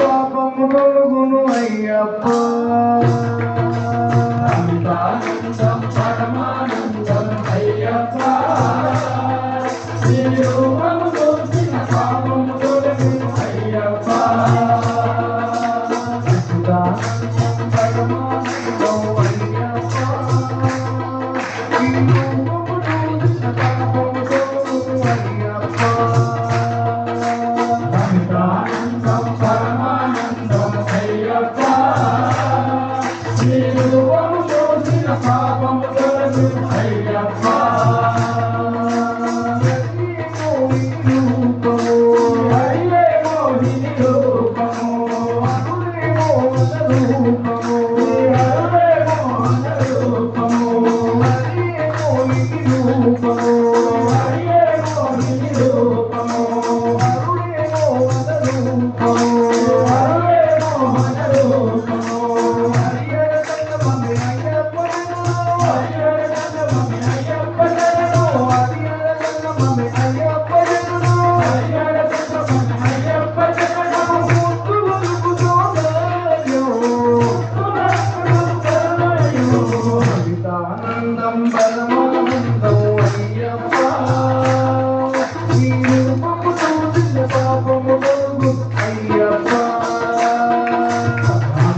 పాపము తొలుగును అయ్యప్ప. అయ్యప్ప.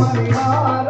परिहार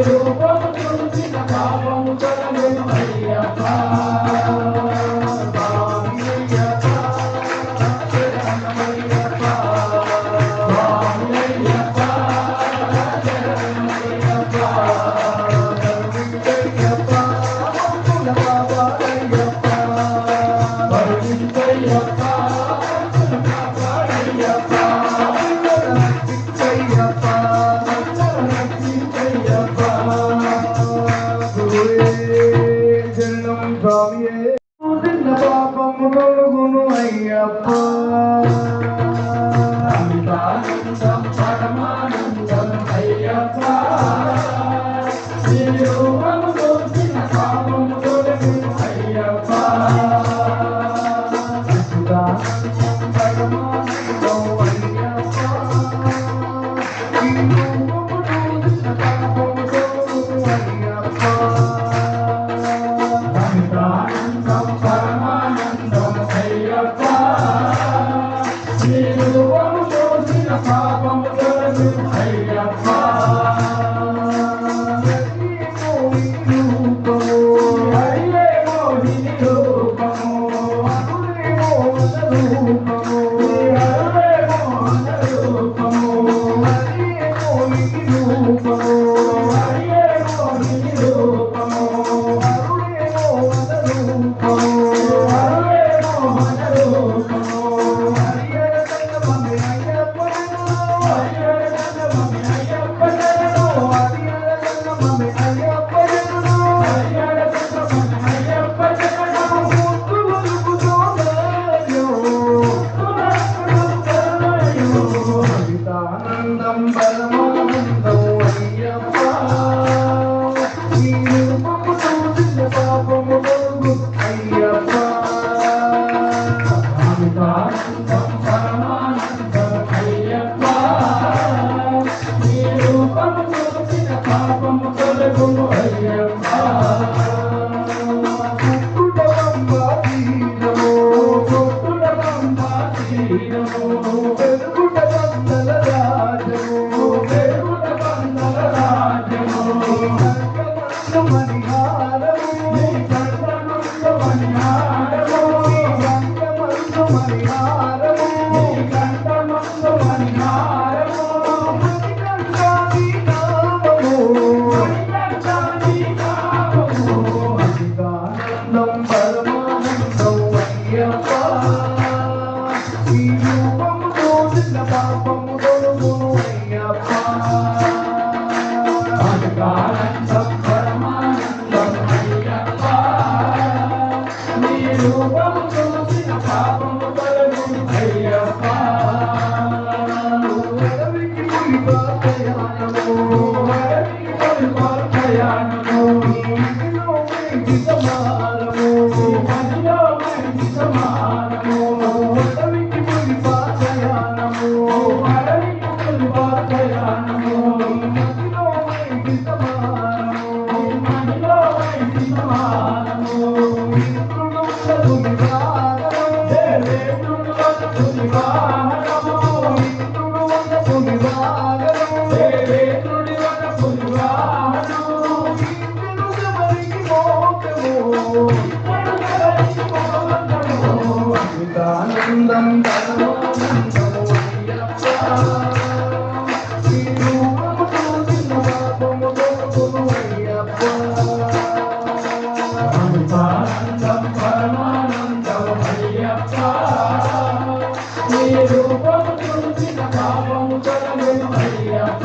Eu vou, eu vou, eu vou, eu vou, eu vou, eu vou, eu Deus. Santa Domingo. పరమానందం నీ రూపము చూసిన పాపము తొలగును అయ్యప్ప